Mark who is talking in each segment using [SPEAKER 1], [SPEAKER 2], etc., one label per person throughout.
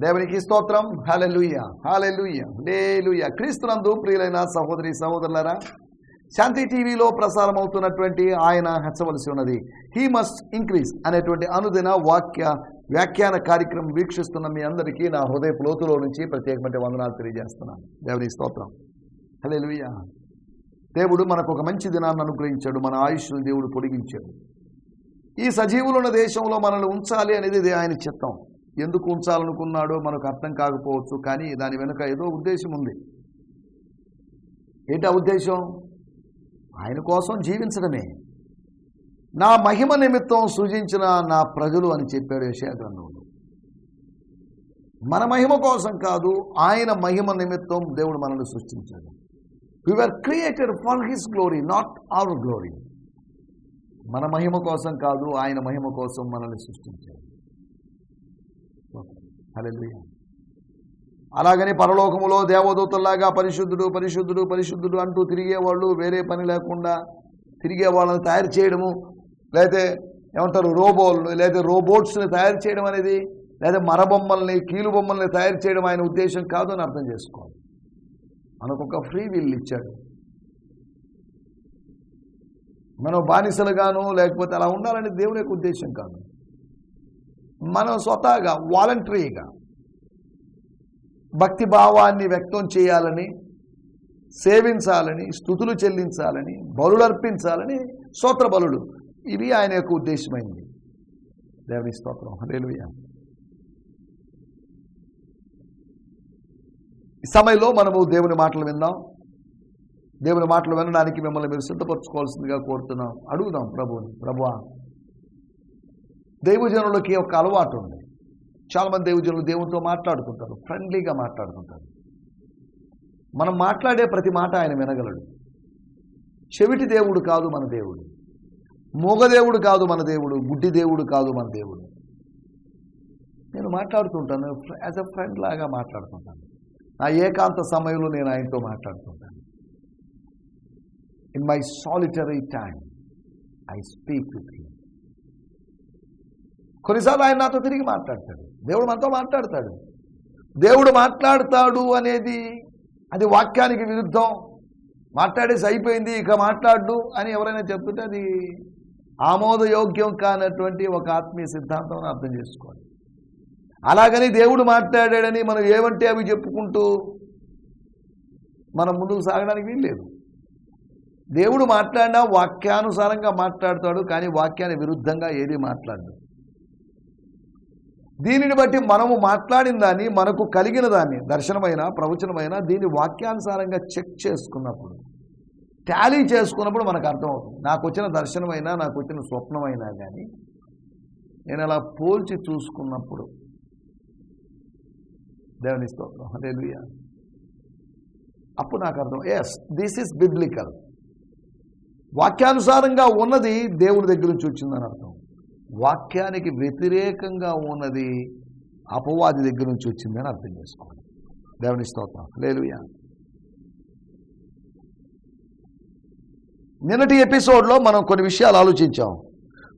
[SPEAKER 1] దేవునికి స్తోత్రం. Hallelujah hallelujah లేలుయ్య క్రీస్తునందు ప్రియులైన సహోదరి సహోదరులరా శాంతి టీవీలో ప్రసారం అవుతున్నటువంటి ఆయన హెచ్చవలసి ఉన్నది. హీ మస్ట్ ఇంక్రీజ్ అనేటువంటి అనుదిన వాక్య వ్యాఖ్యాన కార్యక్రమం వీక్షిస్తున్న మీ అందరికీ నా హృదయ లోతులో నుంచి ప్రత్యేకమైన వందనాలు తెలియజేస్తున్నాను. దేవుని స్తోత్రం. హలెలుయ్య దేవుడు మనకు ఒక మంచి దినాన్ని అనుగ్రహించాడు. మన ఆయుష్ను దేవుడు పొడిగించాడు. ఈ సజీవులున్న దేశంలో మనల్ని ఉంచాలి అనేది ఇది ఆయన చిత్తం. ఎందుకు ఉంచాలనుకున్నాడో మనకు అర్థం కాకపోవచ్చు కానీ దాని వెనుక ఏదో ఉద్దేశం ఉంది. ఏంటి ఉద్దేశం? ఆయన కోసం జీవించడమే. నా మహిమ నిమిత్తం సృజించిన నా ప్రజలు అని చెప్పాడు యశయా మన మహిమ కోసం కాదు ఆయన మహిమ నిమిత్తం దేవుడు మనల్ని సృష్టించాడు. Are created for his glory not our glory మన మహిమ కోసం కాదు ఆయన మహిమ కోసం మనల్ని సృష్టించాడు. హల్లెలూయా. అలాగని పరలోకములో దేవదూతల్లాగా పరిశుద్ధుడు పరిశుద్ధుడు పరిశుద్ధుడు అంటూ తిరిగేవాళ్ళు వేరే పని లేకుండా తిరిగే వాళ్ళని తయారు చేయడము లేకపోతే ఏమంటారు రోబోల్ని లేదా రోబోట్స్ని తయారు చేయడం అనేది లేదా మరబొమ్మల్ని కీలు బొమ్మల్ని తయారు చేయడం ఆయన ఉద్దేశం కాదు అని అర్థం చేసుకోవాలి. మనకొక ఫ్రీ విల్ ఇచ్చాడు. మనం బానిసలుగాను లేకపోతే అలా ఉండాలని దేవుని యొక్క ఉద్దేశం కాదు. మనం స్వతహాగా వాలంటరీగా భక్తి భావాన్ని వ్యక్తం చేయాలని సేవించాలని స్థుతులు చెల్లించాలని బలులు అర్పించాలని స్తోత్ర బలులు. ఇవి ఆయన యొక్క ఉద్దేశమైంది. దేవుని స్తోత్రం. హల్లెలూయా. ఈ సమయంలో మనము దేవుని మాటలు విందాం. దేవుని మాటలు వినడానికి మిమ్మల్ని మీరు సిద్ధపరచుకోవాల్సిందిగా కోరుతున్నాం. అడుగుదాం ప్రభుని ప్రభువా దైవజనులకి ఒక అలవాటు ఉంది. చాలామంది దైవజనులు దేవునితో మాట్లాడుకుంటారు ఫ్రెండ్లీగా మాట్లాడుకుంటారు. మనం మాట్లాడే ప్రతి మాట ఆయన వినగలడు. చెవిటి దేవుడు కాదు మన దేవుడు. మూగదేవుడు కాదు మన దేవుడు. గుడ్డి దేవుడు కాదు మన దేవుడు. నేను మాట్లాడుతుంటాను యాజ్ అ ఫ్రెండ్ లాగా మాట్లాడుతుంటాను. నా ఏకాంత సమయంలో నేను ఆయనతో మాట్లాడుతుంటాను. In my solitary time I speak with him కొన్నిసార్లు ఆయన నాతో తిరిగి మాట్లాడతాడు. దేవుడు మనతో మాట్లాడతాడు. దేవుడు మాట్లాడతాడు అనేది అది వాక్యానికి విరుద్ధం. మాట్లాడేసి అయిపోయింది ఇక మాట్లాడు అని ఎవరైనా చెప్తుంటే అది ఆమోదయోగ్యం కానటువంటి ఒక ఆత్మీయ సిద్ధాంతం అర్థం చేసుకోవాలి. అలాగని దేవుడు మాట్లాడాడని మనం ఏమంటే అవి చెప్పుకుంటూ మనం ముందుకు సాగడానికి వీల్లేదు. దేవుడు మాట్లాడినా వాక్యానుసారంగా మాట్లాడతాడు కానీ వాక్యానికి విరుద్ధంగా ఏది మాట్లాడదు. దీనిని బట్టి మనము మాట్లాడిన దాన్ని మనకు కలిగిన దాన్ని దర్శనమైన ప్రవచనమైన దీన్ని వాక్యానుసారంగా చెక్ చేసుకున్నప్పుడు టాలీ చేసుకున్నప్పుడు మనకు అర్థమవుతుంది. నాకు వచ్చిన దర్శనమైనా నాకు వచ్చిన స్వప్నమైనా కానీ నేను అలా పోల్చి చూసుకున్నప్పుడు దేవుని స్తోత్రం హల్లెలూయా. అప్పుడు నాకు అర్థం ఎస్ దిస్ ఇస్ బిబ్లికల్ వాక్యానుసారంగా ఉన్నది దేవుని దగ్గర నుంచి వచ్చిందని అర్థం. వాక్యానికి వ్యతిరేకంగా ఉన్నది అపవాది దగ్గర నుంచి వచ్చిందని అర్థం చేసుకోండి దేవుని స్తోత్రం. లేలుయా నిన్నటి ఎపిసోడ్లో మనం కొన్ని విషయాలు ఆలోచించాం.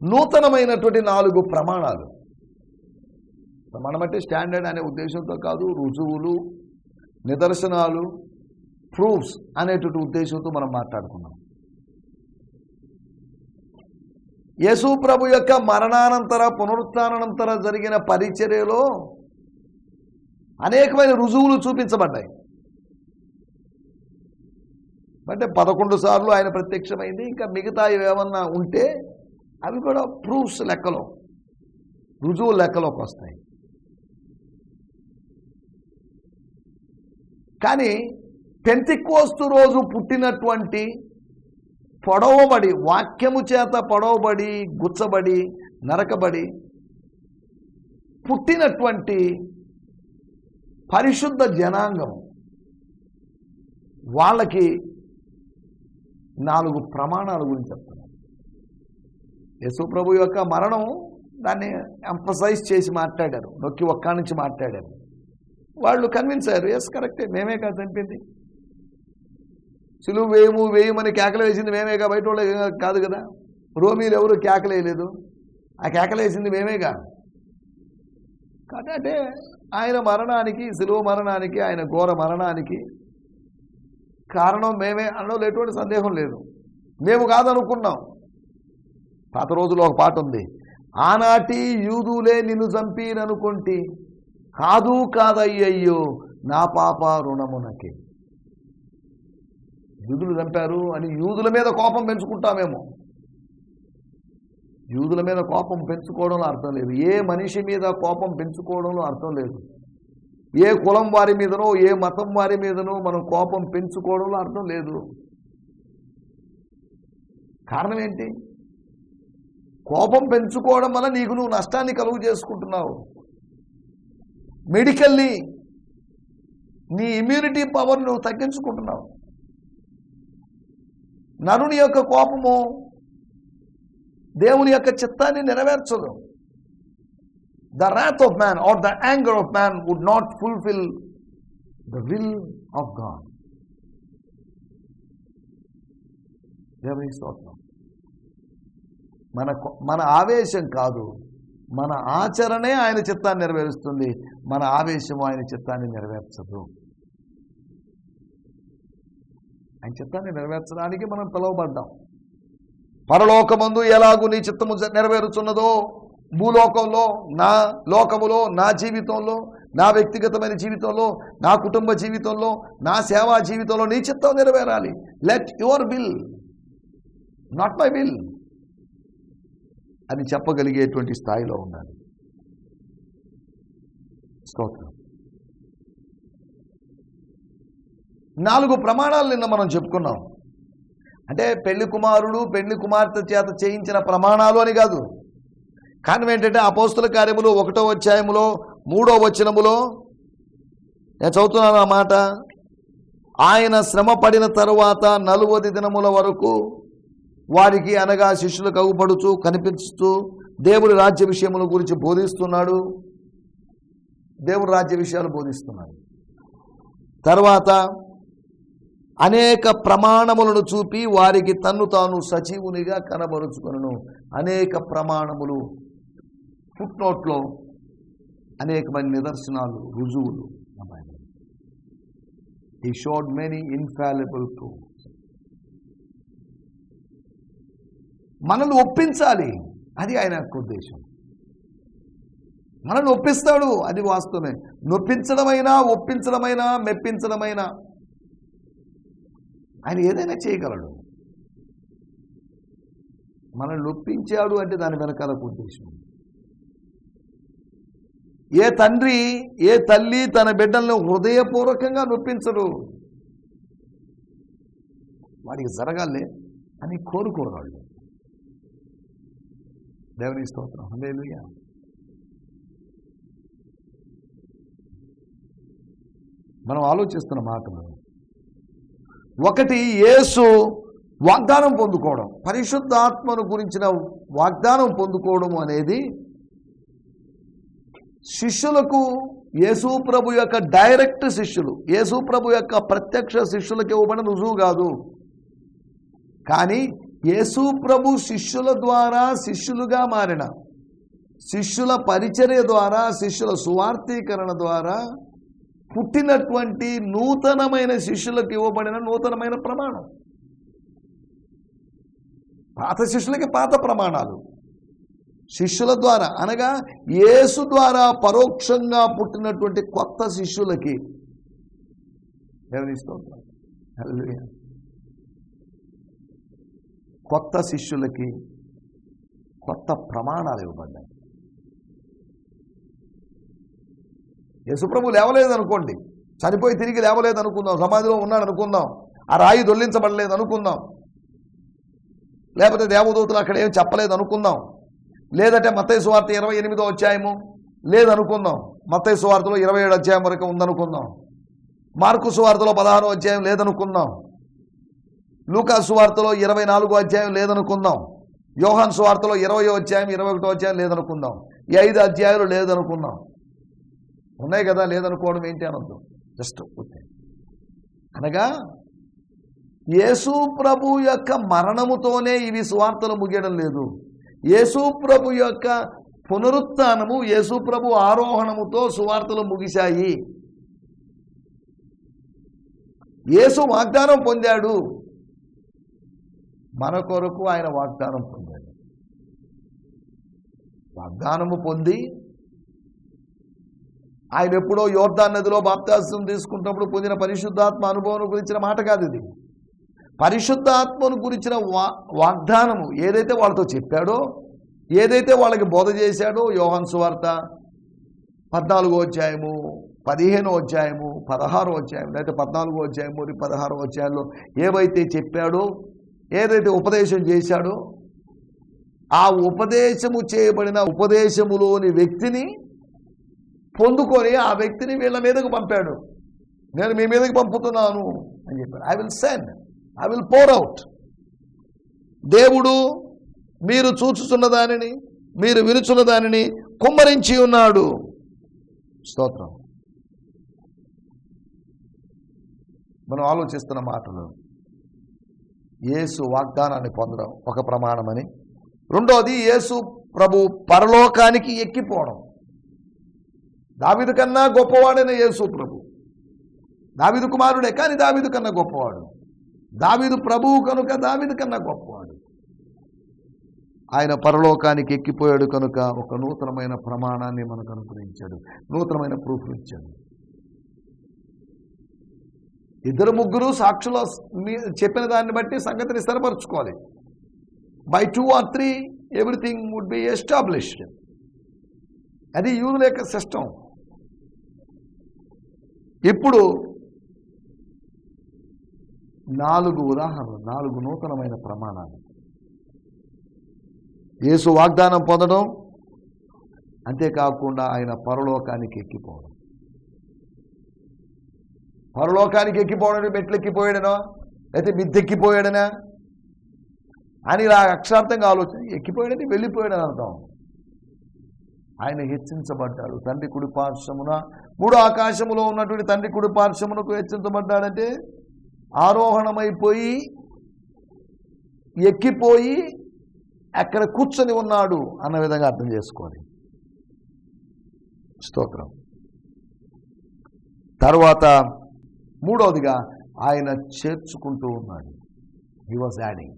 [SPEAKER 1] నూతనమైనటువంటి నాలుగు ప్రమాణాలు. ప్రమాణం అంటే స్టాండర్డ్ అనే ఉద్దేశంతో కాదు రుజువులు నిదర్శనాలు ప్రూఫ్స్ అనేటువంటి ఉద్దేశంతో మనం మాట్లాడుకున్నాం. యేసు ప్రభు యొక్క మరణానంతర పునరుత్నానంతర జరిగిన పరిచర్యలో అనేకమైన రుజువులు చూపించబడ్డాయి. అంటే పదకొండు సార్లు ఆయన ప్రత్యక్షమైంది ఇంకా మిగతా ఏమన్నా ఉంటే అవి కూడా ప్రూఫ్స్ లెక్కలో రుజువు లెక్కలోకి వస్తాయి. కానీ పెంతికోస్తు రోజు పుట్టినటువంటి పొడవబడి వాక్యము చేత పొడవబడి గుచ్చబడి నరకబడి పుట్టినటువంటి పరిశుద్ధ జనాంగం వాళ్ళకి నాలుగు ప్రమాణాల గురించి చెప్తున్నారు యశుప్రభు యొక్క మరణం దాన్ని ఎంఫసైజ్ చేసి మాట్లాడారు నొక్కి ఒక్క నుంచి మాట్లాడారు. వాళ్ళు కన్విన్స్ అయ్యారు ఎస్ కరెక్టే మేమే కాదు చంపింది సులువు వేయము వేయమని కేకలు వేసింది మేమేగా? బయట వాళ్ళే కాదు కదా. రోమీలు ఎవరు? కేకలేయలేదు ఆ కేకలు వేసింది మేమేగా? కాబట్టి ఆయన మరణానికి శిలువ మరణానికి ఆయన ఘోర మరణానికి కారణం మేమే అనడంలో ఎటువంటి సందేహం లేదు. మేము కాదనుకున్నాం. పాత రోజుల్లో ఒక పాట ఉంది. ఆనాటి యూదులే నిన్ను చంపిననుకుంటే కాదు కాదయ్యయ్యో నా పాప రుణమునకి యూదులు చంపారు అని యూదుల మీద కోపం పెంచుకుంటామేమో. యూదుల మీద కోపం పెంచుకోవడంలో అర్థం లేదు. ఏ మనిషి మీద కోపం పెంచుకోవడంలో అర్థం లేదు. ఏ కులం వారి మీదనో ఏ మతం వారి మీదనో మనం కోపం పెంచుకోవడంలో అర్థం లేదు. కారణం ఏంటి? కోపం పెంచుకోవడం వల్ల నీకు నువ్వు నష్టాన్ని కలుగు చేసుకుంటున్నావు. మెడికల్లీ నీ ఇమ్యూనిటీ పవర్ నువ్వు తగ్గించుకుంటున్నావు. నరుని యొక్క కోపము దేవుని యొక్క చిత్తాన్ని నెరవేర్చదు. The wrath of man or the anger of man would not fulfil the will of God దేవుని స్తోత్రం. మన కో- మన ఆవేశం కాదు. మన ఆచరణే ఆయన చిత్తాన్ని నెరవేరుస్తుంది. మన ఆవేశం ఆయన చిత్తాన్ని నెరవేర్చదు. ఆయన చిత్తాన్ని నెరవేర్చడానికి మనం పిలువబడ్డాం. పరలోకమందు ఎలాగూ నీ చిత్తము నెరవేరుచున్నదో భూలోకంలో నా లోకములో నా జీవితంలో నా వ్యక్తిగతమైన జీవితంలో నా కుటుంబ జీవితంలో నా సేవా జీవితంలో నీ చిత్తం నెరవేరాలి. Let your will not my will అని చెప్పగలిగేటువంటి స్థాయిలో ఉండాలి. స్తోత్రం. నాలుగు ప్రమాణాలు నిన్న మనం చెప్పుకున్నాం. అంటే పెళ్ళి కుమారుడు పెళ్ళి కుమార్తె చేత చేయించిన ప్రమాణాలు అని కాదు. కారణం ఏంటంటే అపోస్తుల కార్యములు ఒకటో అధ్యాయములో మూడో వచనములో నేను చదువుతున్నాను ఆ మాట. ఆయన శ్రమ పడిన తరువాత నలువది దినముల వరకు వారికి అనగా శిష్యులు అగుపడుచు కనిపించుతూ దేవుడి రాజ్య విషయముల గురించి బోధిస్తున్నాడు. దేవుడి రాజ్య విషయాలు బోధిస్తున్నాడు. తర్వాత అనేక ప్రమాణములను చూపి వారికి తన్ను తాను సజీవునిగా కనబరుచుకొను అనేక ప్రమాణములు ఫుట్నోట్లో అనేకమైన నిదర్శనాలు రుజువులు ఈ షోడ్ మెనీ ఇన్ఫాలిబుల్ ప్రూఫ్ మనల్ని ఒప్పించాలి అది ఆయన యొక్క ఉద్దేశం. మనల్ని ఒప్పిస్తాడు అది వాస్తవమే. నొప్పించడమైనా ఒప్పించడమైనా మెప్పించడమైనా ఆయన ఏదైనా చేయగలడు. మనల్ని నొప్పించాడు అంటే దాని వెనకాల ఉద్దేశం ఏ తండ్రి ఏ తల్లి తన బిడ్డలను హృదయపూర్వకంగా నొప్పించడు. వాడికి జరగాలే అని కోరుకోరాళ్ళు దేవుని స్తోత్రం. హల్లెలూయా. మనం ఆలోచిస్తున్న మాటలు ఒకటి యేసు వాగ్దానం పొందుకోవడం. పరిశుద్ధాత్మను గురించిన వాగ్దానం పొందుకోవడం అనేది శిష్యులకు యేసు ప్రభు యొక్క డైరెక్ట్ శిష్యులు యేసు ప్రభు యొక్క ప్రత్యక్ష శిష్యులకు ఇవ్వబడిన రుజువు కాదు. కానీ యేసు ప్రభు శిష్యుల ద్వారా శిష్యులుగా మారిన శిష్యుల పరిచర్య ద్వారా శిష్యుల సువార్థీకరణ ద్వారా పుట్టినటువంటి నూతనమైన శిష్యులకు ఇవ్వబడిన నూతనమైన ప్రమాణం. పాత శిష్యులకి పాత ప్రమాణాలు. శిష్యుల ద్వారా అనగా యేసు ద్వారా పరోక్షంగా పుట్టినటువంటి కొత్త శిష్యులకి దేవుని కొత్త శిష్యులకి కొత్త ప్రమాణాలు ఇవ్వబడ్డాయి. యేసుప్రభు లేవలేదు అనుకోండి చనిపోయి తిరిగి లేవలేదు అనుకుందాం సమాధిలో ఉన్నాడు అనుకుందాం ఆ రాయి దొల్లించబడలేదు అనుకుందాం లేకపోతే దేవదూతలు అక్కడ ఏం చెప్పలేదు అనుకుందాం లేదంటే మత్తయ్య సువార్త ఇరవై ఎనిమిదో అధ్యాయము? లేదనుకుందాం. మత్తయ్య సువార్తలో ఇరవై ఏడు అధ్యాయం వరకు ఉందనుకుందాం. మార్కు సువార్తలో పదహారో అధ్యాయం లేదనుకుందాం. లూకా సువార్తలో ఇరవై నాలుగో అధ్యాయం లేదనుకుందాం. యోహాన్ సువార్తలో ఇరవయో అధ్యాయం ఇరవై ఒకటో అధ్యాయం లేదనుకుందాం. ఈ ఐదు అధ్యాయాలు లేదనుకుందాం. ఉన్నాయి కదా లేదనుకోవడం ఏంటి అనొద్దు. జస్ట్ ఓకే అనగా యేసు ప్రభు యొక్క మరణముతోనే ఇవి సువార్తలు ముగియడం లేదు. యేసు ప్రభు యొక్క పునరుత్నము యేసుప్రభు ఆరోహణముతో సువార్తలు ముగిశాయి. యేసు వాగ్దానం పొందాడు. మన కొరకు ఆయన వాగ్దానం పొందాడు. వాగ్దానము పొంది ఆయన ఎప్పుడో యోర్దాన్ నదిలో బాప్తాసం తీసుకుంటున్నప్పుడు పొందిన పరిశుద్ధాత్మ అనుభవం గురించిన మాట కాదు ఇది. పరిశుద్ధాత్మను గురించిన వా వాగ్దానము ఏదైతే వాళ్ళతో చెప్పాడో ఏదైతే వాళ్ళకి బోధ చేశాడో యోహన్ సువార్త పద్నాలుగో అధ్యాయము పదిహేనో అధ్యాయము పదహారో అధ్యాయం లేకపోతే పద్నాలుగో అధ్యాయము పదహారో అధ్యాయంలో ఏవైతే చెప్పాడో ఏదైతే ఉపదేశం చేశాడో ఆ ఉపదేశము చేయబడిన ఉపదేశములోని వ్యక్తిని పొందుకొని ఆ వ్యక్తిని వీళ్ళ మీదకు పంపాడు. నేను మీ మీదకి పంపుతున్నాను అని చెప్పాడు. I will send I will pour out దేవుడు మీరు చూచుచున్న దానిని మీరు విరుచున్న దానిని కుమ్మరించి ఉన్నాడు. స్తోత్రం. మనం ఆలోచిస్తున్న మాటలు. యేసు వాగ్దానాన్ని పొందడం ఒక ప్రమాణమని. రెండోది యేసు ప్రభు పరలోకానికి ఎక్కిపోవడం. దావిదు కన్నా గొప్పవాడైన యేసు ప్రభు. దావిదు కుమారుడే కానీ దావిదు కన్నా గొప్పవాడు. దావిదు ప్రభువు కనుక దావిదు కన్నా గొప్పవాడు. ఆయన పరలోకానికి ఎక్కిపోయాడు కనుక ఒక నూతనమైన ప్రమాణాన్ని మనకు అనుగ్రహించాడు. నూతనమైన ప్రూఫ్ ఇచ్చాడు. ఇద్దరు ముగ్గురు సాక్షులు చెప్పిన దాన్ని బట్టి సంగతిని స్థిరపరచుకోవాలి. By two or three everything would be established అది యూదుల యొక్క సిస్టమ్ ఇప్పుడు నాలుగు ఉదాహరణలు నాలుగు నూతనమైన ప్రమాణాలు. యేసు వాగ్దానం పొందడం అంతేకాకుండా ఆయన పరలోకానికి ఎక్కిపోవడం. పరలోకానికి ఎక్కిపోవడం మెట్లెక్కిపోయాడనో? మెట్లు ఎక్కిపోయాడనో మిద్దెక్కిపోయాడనా? అని ఇలా అక్షార్థంగా ఆలోచన ఎక్కిపోయాడని వెళ్ళిపోయాడని అర్థం. ఆయన హెచ్చించబడ్డాడు. తండ్రి కుడి పార్శ్వమున మూడు ఆకాశములో ఉన్నటువంటి తండ్రి కుడి పార్శ్వమునకు హెచ్చించబడ్డాడంటే ఆరోహణమైపోయి ఎక్కిపోయి అక్కడ కూర్చొని ఉన్నాడు అన్న విధంగా అర్థం చేసుకోవాలి. స్తోత్రం. తర్వాత మూడవదిగా ఆయన చేర్చుకుంటూ ఉన్నాడు. హీ వాజ్ యాడింగ్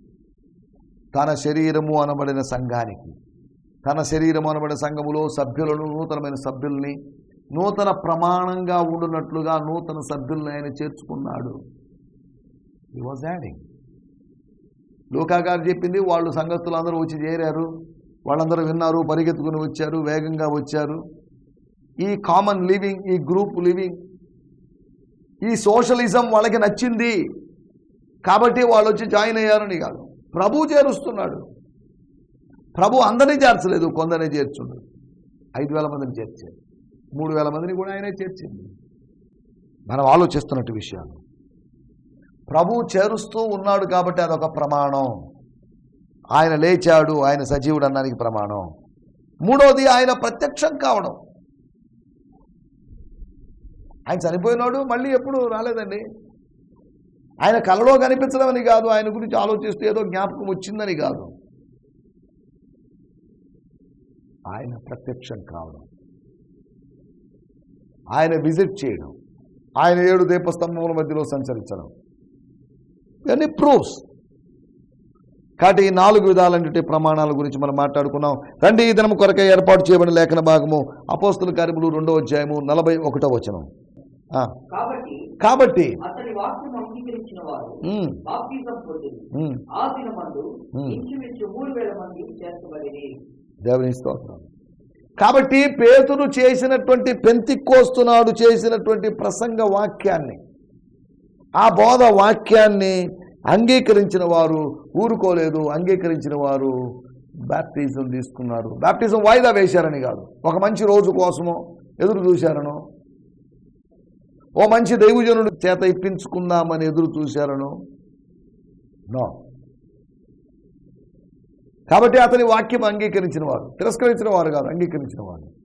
[SPEAKER 1] తన శరీరము అనబడిన సంఘానికి. తన శరీరం అనబడిన సంఘములో సభ్యులను నూతనమైన సభ్యుల్ని నూతన ప్రమాణంగా ఉండునట్లుగా నూతన సభ్యుల్ని ఆయన చేర్చుకున్నాడు. ఈ వాజ్ యాడింగ్ లోకాగారు చెప్పింది వాళ్ళు సంఘస్థులు అందరూ వచ్చి చేరారు వాళ్ళందరూ విన్నారు పరిగెత్తుకుని వచ్చారు వేగంగా వచ్చారు. ఈ కామన్ లివింగ్ ఈ గ్రూప్ లివింగ్ ఈ సోషలిజం వాళ్ళకి నచ్చింది. కాబట్టి వాళ్ళు వచ్చి జాయిన్ అయ్యారని కాదు. ప్రభు చేరుస్తున్నాడు. ప్రభు అందరినీ చేర్చలేదు కొందరినే చేర్చున్నాడు ఐదు వేల మందిని చేర్చాడు. మూడు వేల మందిని కూడా ఆయనే చేర్చింది. మనం ఆలోచిస్తున్నట్టు విషయాలు. ప్రభు చేరుస్తూ ఉన్నాడు కాబట్టి అదొక ప్రమాణం. ఆయన లేచాడు ఆయన సజీవుడు అన్నానికి ప్రమాణం. మూడోది ఆయన ప్రత్యక్షం కావడం. ఆయన చనిపోయినాడు మళ్ళీ ఎప్పుడు రాలేదండి. ఆయన కలలో కనిపించడం అని కాదు ఆయన గురించి ఆలోచిస్తూ ఏదో జ్ఞాపకం వచ్చిందని కాదు. ఆయన ప్రత్యక్షం కావడం. ఆయన విజిట్ చేయడం. ఆయన ఏడు దీపస్తంభముల మధ్యలో సంచరించడం. ఇవన్నీ ప్రూఫ్స్. కాబట్టి ఈ నాలుగు విధాలైనటువంటి ప్రమాణాల గురించి మనం మాట్లాడుకున్నాం. రండి ఈ దినం కొరకై ఏర్పాటు చేయబడిన లేఖన భాగము అపోస్తుల కార్యములు రెండో అధ్యాయము నలభై ఒకటో వచనం.
[SPEAKER 2] కాబట్టి ఆ
[SPEAKER 1] దేవుని స్తోత్రం. కాబట్టి పేతురు చేసినటువంటి పెంతికోస్తున్నాడు చేసినటువంటి ప్రసంగ వాక్యాన్ని ఆ బోధ వాక్యాన్ని అంగీకరించిన వారు ఊరుకోలేదు అంగీకరించిన వారు బ్యాప్టిజం తీసుకున్నారు. బ్యాప్టిజం వాయిదా వేశారని కాదు. ఒక మంచి రోజు కోసమో ఎదురు చూశారనో ఓ మంచి దైవజనుడు చేత ఇప్పించుకుందామని ఎదురు చూశారనో నో. కాబట్టి అతని వాక్యం అంగీకరించిన వారు తిరస్కరించిన వారు కాదు అంగీకరించిన వారు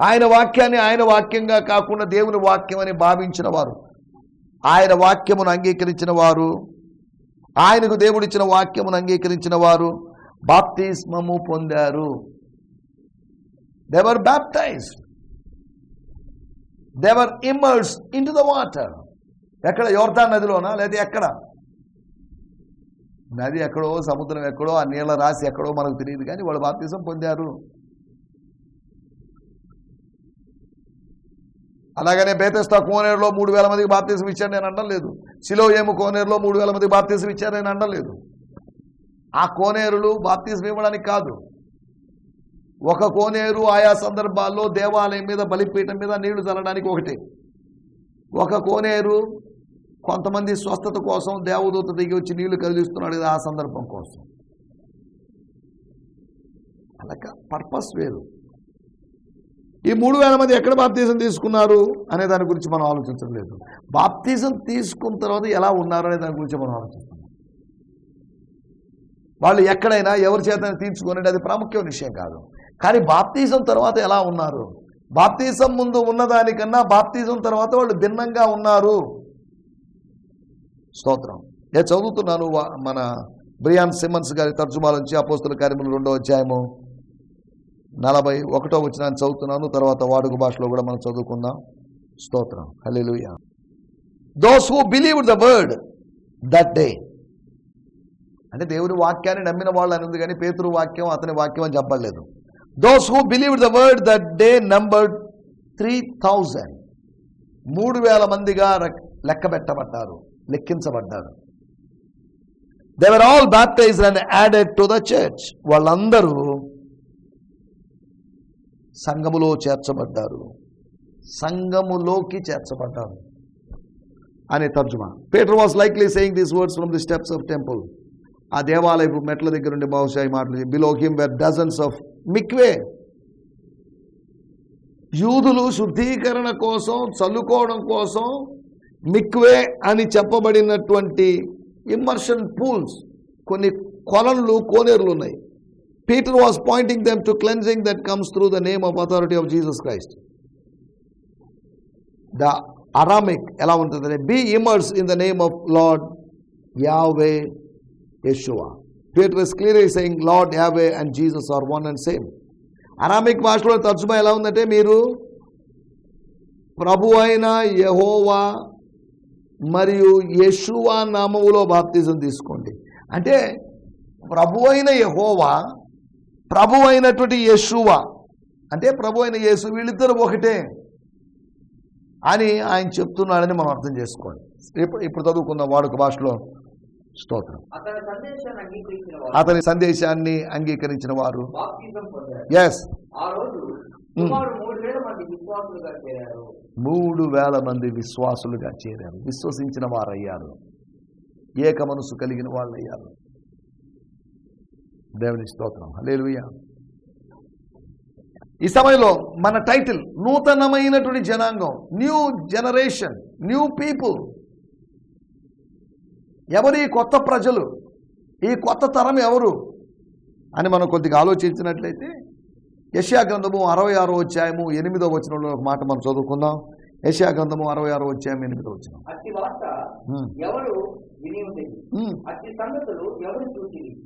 [SPEAKER 1] ఆయన వాక్యాన్ని ఆయన వాక్యంగా కాకుండా దేవుని వాక్యం అని భావించిన వారు ఆయన వాక్యమును అంగీకరించిన వారు ఆయనకు దేవుడిచ్చిన వాక్యమును అంగీకరించిన వారు బాప్తిస్మము పొందారు. They were baptized they immerse into the water ఎక్కడ? యోర్దాన్ నదిలోనా? లేదా ఎక్కడ? నది ఎక్కడో సముద్రం ఎక్కడో ఆ నీళ్ళ రాసి ఎక్కడో మనకు తెలియదు కానీ వాళ్ళు బాప్తీసం పొందారు. అలాగనే బేతస్తా కోనేరులో మూడు వేల మందికి బాప్తీసం ఇచ్చారు నేను అనలేదు శిలో ఏము కోనేరులో మూడు వేల మందికి బాప్తీసం ఇచ్చారు నేను అనలేదు ఆ కోనేరులు బాప్తీసం ఇవ్వడానికి కాదు. ఒక కోనేరు ఆయా సందర్భాల్లో దేవాలయం మీద బలిపీఠం మీద నీళ్ళు చల్లడానికి ఒకటి. ఒక కోనేరు కొంతమంది స్వస్థత కోసం దేవదూత దిగి వచ్చి నీళ్ళు కదిలిస్తున్నాడు కదా ఆ సందర్భం కోసం. అలాగ పర్పస్ వేరు. ఈ మూడు వేల మంది ఎక్కడ బాప్తీసం తీసుకున్నారు అనే దాని గురించి మనం ఆలోచించడం లేదు. బాప్తీసం తీసుకున్న తర్వాత ఎలా ఉన్నారు అనే దాని గురించి మనం ఆలోచిస్తున్నాం. వాళ్ళు ఎక్కడైనా ఎవరి చేత తీర్చుకునేది అది ప్రాముఖ్యమైన విషయం కాదు. కానీ బాప్తీసం తర్వాత ఎలా ఉన్నారు? బాప్తీసం ముందు ఉన్నదానికన్నా బాప్తీసం తర్వాత వాళ్ళు భిన్నంగా ఉన్నారు. స్తోత్రం. నేను చదువుతున్నాను వా- మన బ్రియాన్ సిమన్స్ గారి తర్జుమాల నుంచి అపోస్తుల కార్యములు రెండో అధ్యాయము నలభై ఒకటో వచ్చిన చదువుతున్నాను తర్వాత వాడుక భాషలో కూడా మనం చదువుకుందాం. స్తోత్రం. హల్లెలూయా. Those who believe the word that day అంటే దేవుని వాక్యాన్ని నమ్మిన వాళ్ళు అని ఉంది కానీ పేతురు వాక్యం అతని వాక్యం అని చెప్పలేదు. Those who believe the word that day number three thousand మూడు వేల మందిగా లెక్క పెట్టబడ్డారు. లెక్కించబడ్డారు they were all baptized and added to the church వాళ్ళందరూ సంఘములో చేర్చబడ్డారు. సంఘములోకి చేర్చబడ్డారు. అనే తర్జుమా. Peter was likely saying these words from the steps of temple ఆ దేవాలయపు మెట్ల దగ్గర నుండి బహుశా ఈ మాటలు below him were dozens of mikveh యూదులు శుద్ధీకరణ కోసం చల్లుకోవడం కోసం మిక్వే అని చెప్పబడినటువంటి ఇమ్మర్షన్ పూల్స్ కొన్ని కొలన్లు కోనేరులు ఉన్నాయి. Peter was pointing them to cleansing that comes through the name of authority of Jesus Christ the Aramaic ఎలా ఉంటుంది be immerse in the name of Lord Yahweh Yeshua Peter is clear saying Lord Yahweh and Jesus are one and same Aramaic భాషలో తర్జుమా ఎలా ఉందంటే మీరు ప్రభు అయిన యహోవా మరియు యెషువా నామములో బాప్తిజం తీసుకోండి. అంటే ప్రభు అయిన యహోవా ప్రభు అయినటువంటి యెషువా అంటే ప్రభు అయిన యేసు వీళ్ళిద్దరు ఒకటే అని ఆయన చెప్తున్నాడని మనం అర్థం చేసుకోండి ఇప్పుడు ఇప్పుడు చదువుకుందాం వాడుక భాషలో. స్తోత్రం.
[SPEAKER 2] అతని సందేశాన్ని అంగీకరించిన వారు.
[SPEAKER 1] ఎస్
[SPEAKER 2] మూడు వేల మంది విశ్వాసులుగా చేరారు.
[SPEAKER 1] విశ్వసించిన వారయ్యారు. ఏక మనసు కలిగిన వాళ్ళు అయ్యారు దేవుని స్తోత్రం. హల్లెలూయా. ఈ సమయంలో మన టైటిల్ నూతనమైనటువంటి జనాంగం న్యూ జనరేషన్ న్యూ పీపుల్. ఎవరు ఈ కొత్త ప్రజలు? ఈ కొత్త తరం ఎవరు? అని మనం కొద్దిగా ఆలోచించినట్లయితే యశా గ్రంథము అరవై ఆరో అధ్యాయము ఎనిమిదో వచనంలో ఒక మాట మనం చదువుకుందాం. యశా గ్రంథము అరవై ఆరో అధ్యాయం ఎనిమిదో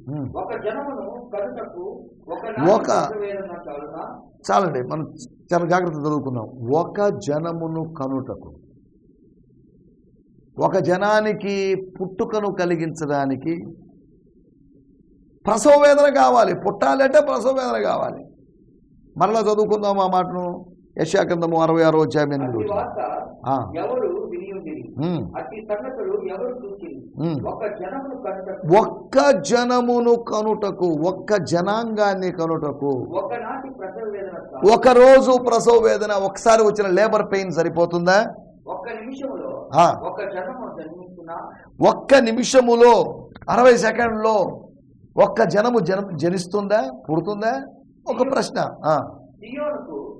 [SPEAKER 1] ఉమ్.
[SPEAKER 2] ఒక
[SPEAKER 1] చాలండి మనం చాలా జాగ్రత్త చదువుకుందాం. ఒక జనమును కనుటకు. ఒక జనానికి పుట్టుకను కలిగించడానికి ప్రసవ వేదన కావాలి. పుట్టాలంటే ప్రసవ వేదన కావాలి. మరలా చదువుకుందాం ఆ మాటను. యశాకందము అరవై ఆరో అధ్యాయం ఎనిమిది ఒక్క జనమును కనుటకు. ఒక్క జనాంగాన్ని కనుటకు.
[SPEAKER 2] ఒకనాటి ప్రసవ వేదన చాలు
[SPEAKER 1] ఒక రోజు ప్రసవ వేదన ఒకసారి వచ్చిన లేబర్ పెయిన్ సరిపోతుందా?
[SPEAKER 2] ఒక్క
[SPEAKER 1] నిమిషములో అరవై సెకండ్లో ఒక్క జనము జన జనిస్తుందా? పుడుతుందా? ఒక ప్రశ్న.
[SPEAKER 2] సియోనుకు.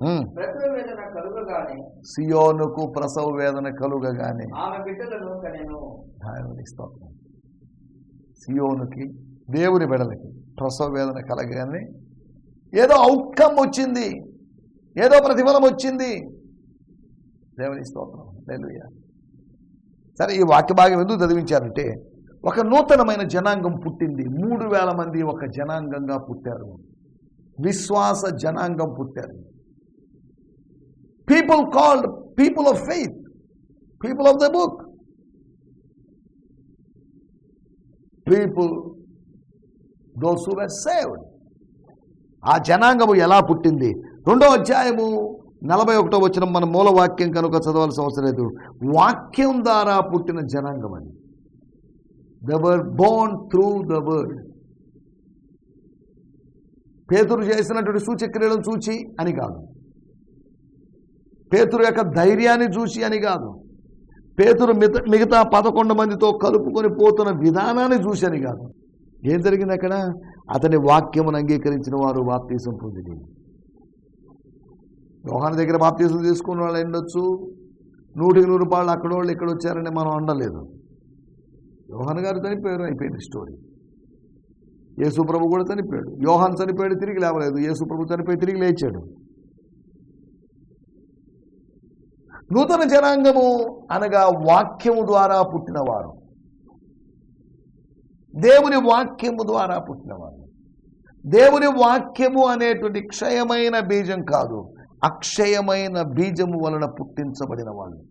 [SPEAKER 2] ప్రసవ వేదన కలుగగానే
[SPEAKER 1] సియోనుకు దేవుని స్తోత్రం. సియోనుకి దేవుని బిడలకి ప్రసవ వేదన కలగగానే ఏదో అవుట్కమ్ వచ్చింది. ఏదో ప్రతిఫలం వచ్చింది. దేవుని స్తోత్రం. హల్లెలూయా. సరే ఈ వాక్య భాగం ఎందుకు చదివించారంటే ఒక నూతనమైన జనాంగం పుట్టింది. మూడు వేల మంది ఒక జనాంగంగా పుట్టారు. విశ్వాస జనాంగం పుట్టారు. People called people of faith people of the book people those who were saved ఆ జనాంగము ఎలా పుట్టింది? రెండో అధ్యాయము నలభై ఒకటో వచ్చిన మన మూల వాక్యం కనుక చదవాల్సిన అవసరం లేదు. వాక్యం ద్వారా పుట్టిన జనాంగం అని the were born through the word పేతురు చేసినటువంటి సూచక్రియలను చూచి అని కాదు. పేతురు యొక్క ధైర్యాన్ని చూసి అని కాదు. పేతురు మిగతా మిగతా పదకొండు మందితో కలుపుకొని పోతున్న విధానాన్ని చూసి అని కాదు. ఏం జరిగింది అక్కడ? అతని వాక్యమును అంగీకరించిన వారు బాప్తీసం పొందింది యోహాన్ దగ్గర బాప్తీసం తీసుకున్న వాళ్ళు ఉండొచ్చు? నూటికి నూరు పాళ్ళు అక్కడ వాళ్ళు ఇక్కడ వచ్చారని మనం అండలేదు యోహాన్ గారితో పేరు అయిపోయింది స్టోరీ యేసుప్రభు కూడా చనిపోయాడు. యోహాన్ చనిపోయాడు తిరిగి లేవలేదు. యేసుప్రభు చనిపోయి తిరిగి లేచాడు. నూతన జనాంగము అనగా వాక్యము ద్వారా పుట్టినవారు. దేవుని వాక్యము ద్వారా పుట్టినవారు. దేవుని వాక్యము అనేటువంటి క్షయమైన బీజం కాదు. అక్షయమైన బీజము వలన పుట్టించబడిన వాళ్ళు.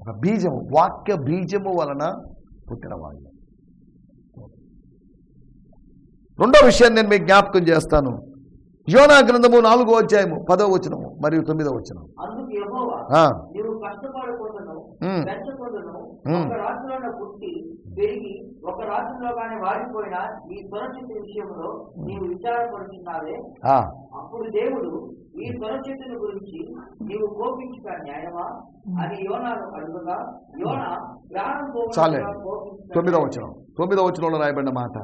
[SPEAKER 1] ఒక బీజము వాక్య బీజము వలన పుట్టిన వాళ్ళు. రెండో విషయాన్ని నేను మీకు జ్ఞాపకం చేస్తాను. యోనా గ్రంథము నాలుగో అధ్యాయము పదో వచనము మరియు తొమ్మిదో వచనం
[SPEAKER 2] అప్పుడు దేవుడు ఈ గురించి నీవు కోపించుట న్యాయమా? అని యోనాను అడుగుగా యోన ప్రాణం
[SPEAKER 1] చాలే. తొమ్మిదో వచనం. తొమ్మిదో వచనంలో రాయబడిన మాట.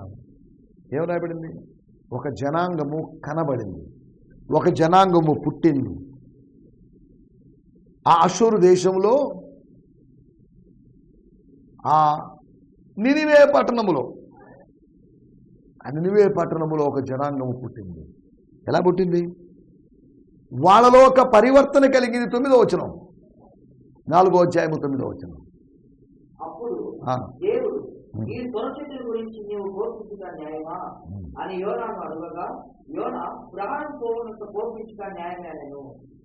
[SPEAKER 1] ఏం రాయబడింది? ఒక జనాంగము కనబడింది. ఒక జనాంగము పుట్టింది. ఆ అశూరు దేశంలో ఆ నినివే పట్టణములో ఆ నినివే పట్టణములో ఒక జనాంగము పుట్టింది. ఎలా పుట్టింది? వాళ్ళలో ఒక పరివర్తన కలిగింది తొమ్మిదో వచనం. నాలుగో అధ్యాయము తొమ్మిదో వచనం.
[SPEAKER 2] ఈ స్వరచిత్రుని గురించి నీవు కోపించుట న్యాయమా? అని యోనాను అడగగా యోన ప్రాణం కోపించుట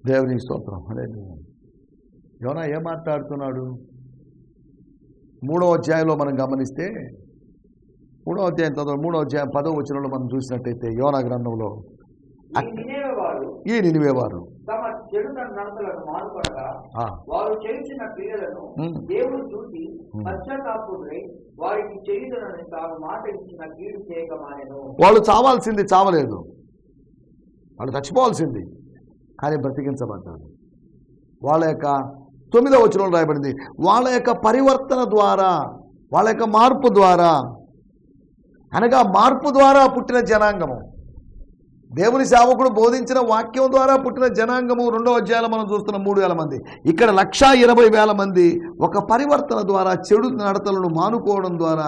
[SPEAKER 1] దేవుని స్తోత్రం. యోనా ఏం మాట్లాడుతున్నాడు? మూడో అధ్యాయంలో మనం గమనిస్తే మూడో అధ్యాయం చదువు మూడో అధ్యాయం పదో వచనంలో మనం చూసినట్టయితే యోనా గ్రంథంలో
[SPEAKER 2] ఈ
[SPEAKER 1] నినివేవారు
[SPEAKER 2] తమ నడతలను వారు క్రియలను. దేవుడు చూసి. పశ్చాత్తాపుడై వారికి చేయుదనని తాను మాట ఇచ్చిన కీడు
[SPEAKER 1] వాళ్ళు చావాల్సింది చావలేదు. వాళ్ళు చచ్చిపోవాల్సింది. కానీ బ్రతికించబడ్డారు. వాళ్ళ యొక్క తొమ్మిదో వచనంలో రాయబడింది. వాళ్ళ యొక్క పరివర్తన ద్వారా వాళ్ళ యొక్క మార్పు ద్వారా అనగా మార్పు ద్వారా పుట్టిన జనాంగము. దేవుని సేవకుడు బోధించిన వాక్యం ద్వారా పుట్టిన జనాంగము రెండో అధ్యాయంలో మనం చూస్తున్న మూడు వేల మంది. ఇక్కడ లక్షా ఇరవై వేల మంది ఒక పరివర్తన ద్వారా చెడు నడతలను మానుకోవడం ద్వారా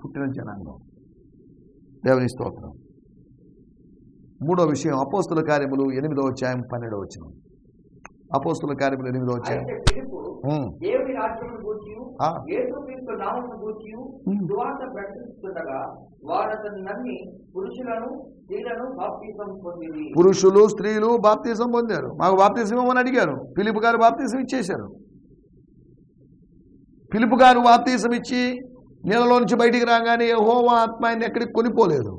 [SPEAKER 1] పుట్టిన జనాంగం. దేవుని స్తోత్రం. మూడో విషయం అపోస్తుల కార్యములు ఎనిమిదో అధ్యాయం పన్నెండో వచ్చినాం అపోస్తుల కార్యములు ఎనిమిదో అధ్యాయం.
[SPEAKER 2] పొందింది
[SPEAKER 1] పురుషులు స్త్రీలు బాప్తీసం పొందారు. మాకు బాప్తీసం ఇవ్వమని అడిగారు. పిలుపు గారు బాప్తీసం ఇచ్చేశారు. పిలుపు గారు బాప్తీసం ఇచ్చి నీళ్ళలో నుంచి బయటికి రాగానే హోమా ఆత్మ ఆయన ఎక్కడికి కొనిపోలేదు.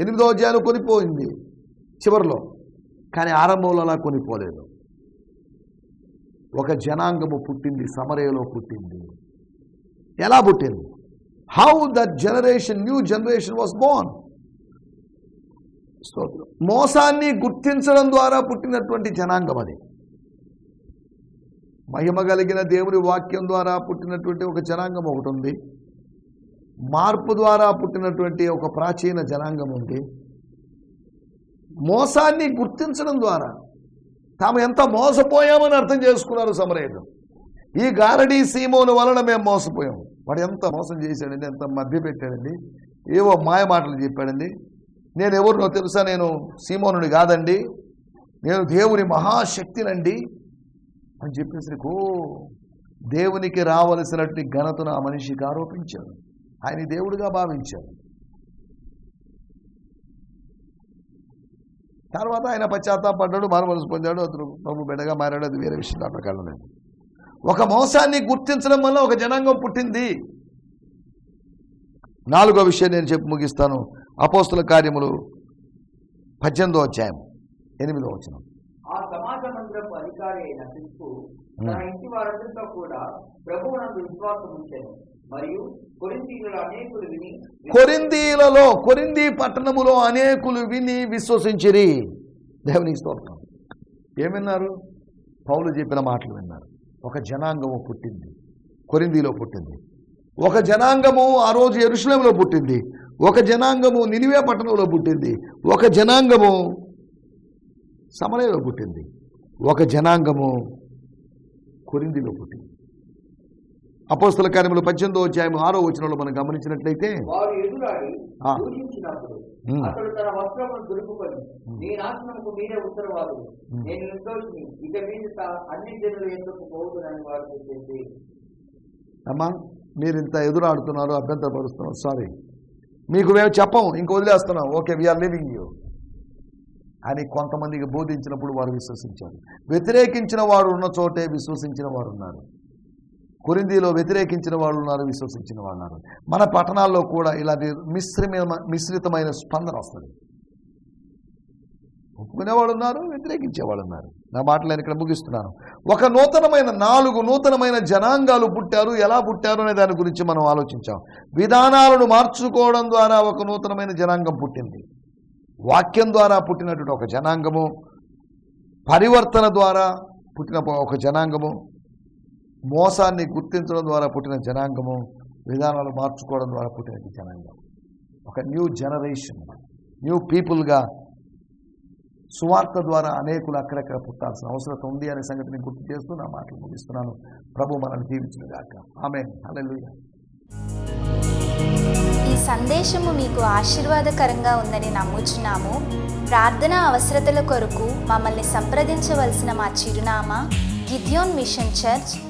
[SPEAKER 1] ఎనిమిదో అధ్యాయంలో కొనిపోయింది చివరిలో. కానీ ఆరంభంలో అలా కొనిపోలేదు. ఒక జనాంగము పుట్టింది సమరయలో పుట్టింది. ఎలా పుట్టింది? How that generation new generation was born స్తోత్రం మోసాన్ని గుర్తించడం ద్వారా పుట్టినటువంటి జనాంగం అది. మహిమ కలిగిన దేవుని వాక్యం ద్వారా పుట్టినటువంటి ఒక జనాంగం ఒకటి ఉంది. మార్పు ద్వారా పుట్టినటువంటి ఒక ప్రాచీన జనాంగం ఉంది. మోసాన్ని గుర్తించడం ద్వారా తాము ఎంత మోసపోయామని అర్థం చేసుకున్నారు సమరయులు. ఈ గారడీ సీమోను వలన మేము మోసపోయాం. వాడు ఎంత మోసం చేశాడండి ఎంత మధ్య పెట్టాడండి ఏవో మాయ మాటలు చెప్పాడండి. నేను ఎవరినో తెలుసా నేను సీమోనుని కాదండి నేను దేవుని మహాశక్తినండి అని చెప్పేసి ఓ దేవునికి రావలసినట్టు ఘనతను ఆ మనిషికి ఆరోపించాడు ఆయన దేవుడిగా భావించాడు. తర్వాత ఆయన పశ్చాత్తాపడ్డాడు మారుమనసు పొందాడు అతను ప్రభు బిడ్డగా మారాడు అది వేరే విషయం దాంట్లో కలలేదు ఒక మోసాన్ని గుర్తించడం వల్ల ఒక జనాంగం పుట్టింది. నాలుగో విషయం నేను చెప్పి ముగిస్తాను. అపోస్తుల కార్యములు పద్దెనిమిదో అధ్యాయం ఎనిమిదో వచ్చిన
[SPEAKER 2] అధికారి కూడా మరియు
[SPEAKER 1] కొరిందీలలో కొరింది పట్టణములో అనేకులు విని విశ్వసించిరి. దేవునికి స్తోత్రం. ఏమిన్నారు పౌలు చెప్పిన మాటలు విన్నారు. ఒక జనాంగము పుట్టింది. కొరిందీలో పుట్టింది. ఒక జనాంగము ఆ రోజు ఎరుషులంలో పుట్టింది. ఒక జనాంగము నినివే పట్టణంలో పుట్టింది. ఒక జనాంగము సమలయలో పుట్టింది. ఒక జనాంగము కొరిందిలో పుట్టింది. అపోస్తల కార్యములు పద్దెనిమిదో అధ్యాయం ఆరో వచనంలో మనం గమనించినట్లయితే అమ్మా మీరు ఇంత ఎదురాడుతున్నారు అభ్యంతరపరుస్తున్నారు సారీ మీకు మేము చెప్పం ఇంక వదిలేస్తున్నాం. Okay we are living you అని కొంతమందికి బోధించినప్పుడు వారు విశ్వసించారు. వ్యతిరేకించిన వారు ఉన్న చోటే విశ్వసించిన వారు ఉన్నారు కొరిందీలో వ్యతిరేకించిన వాళ్ళు ఉన్నారు విశ్వసించిన వాళ్ళు ఉన్నారు. మన పట్టణాల్లో కూడా ఇలాంటి మిశ్రమ మిశ్రితమైన స్పందన వస్తుంది. ఒప్పుకునేవాళ్ళు ఉన్నారు వ్యతిరేకించేవాళ్ళు ఉన్నారు. నా మాటలు నేను ఇక్కడ ముగిస్తున్నాను. ఒక నూతనమైన నాలుగు నూతనమైన జనాంగాలు పుట్టారు ఎలా పుట్టారు అనే దాని గురించి మనం ఆలోచించాం. విధానాలను మార్చుకోవడం ద్వారా ఒక నూతనమైన జనాంగం పుట్టింది. వాక్యం ద్వారా పుట్టినటువంటి ఒక జనాంగము పరివర్తన ద్వారా పుట్టిన ఒక జనాంగము మోసాన్ని గుర్తించడం ద్వారా పుట్టిన జనాంగము విధానాలు మార్చుకోవడం ద్వారా పుట్టిన జనాంగం. ఒక న్యూ జనరేషన్ న్యూ పీపుల్గా సువార్త ద్వారా అనేకులు అక్కడక్కడ పుట్టాల్సిన అవసరం ఉంది అనే సంగతిని గుర్తు చేస్తూ నా మాటలు ముగిస్తున్నాను. ప్రభు మనల్ని దీవించిన ఆమె హల్లెలూయా.
[SPEAKER 3] ఈ సందేశము మీకు ఆశీర్వాదకరంగా ఉందని నమ్ముచున్నాము. ప్రార్థన అవసరతల కొరకు మమ్మల్ని సంప్రదించవలసిన మా చిరునామా గిద్యోన్ మిషన్ చర్చ్